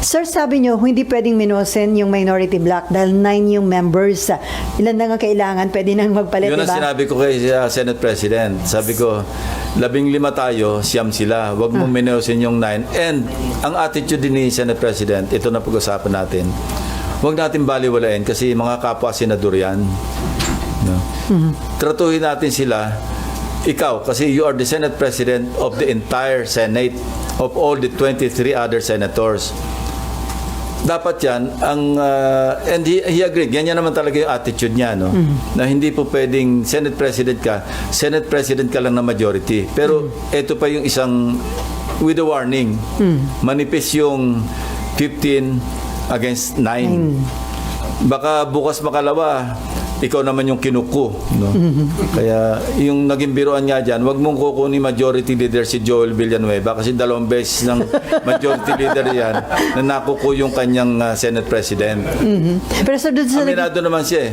Sir, sabi nyo, hindi pwedeng minusin yung minority block dahil nine yung members. Ilan na nga kailangan, pwede nang magpalit, Yun ang ba? sinabi ko kay uh, Senate President. Sabi ko, labing lima tayo, siyam sila. Huwag Ah. mong minusin yung nine. And ang attitude din ni Senate President, ito na pag-usapan natin. Huwag natin baliwalain kasi mga kapwa senador yan. No? Mm-hmm. Tratuhin natin sila. Ikaw, kasi you are the Senate President of the entire Senate of all the 23 other senators dapat yan ang uh, and he, he agreed ganyan naman talaga yung attitude niya no? Na hindi po pwedeng Senate President ka Senate President ka lang na majority. Pero ito pa yung isang with a warning manipis yung 15 against 9 baka bukas makalawa ikaw naman yung kinuko no? Kaya yung naging biruan nga diyan wag mong kukunin majority leader si Joel Villanueva kasi dalawang beses ng majority leader yan na nakuko yung kanyang uh, Senate President. Pero sir, doon sa Aminado naman siya eh.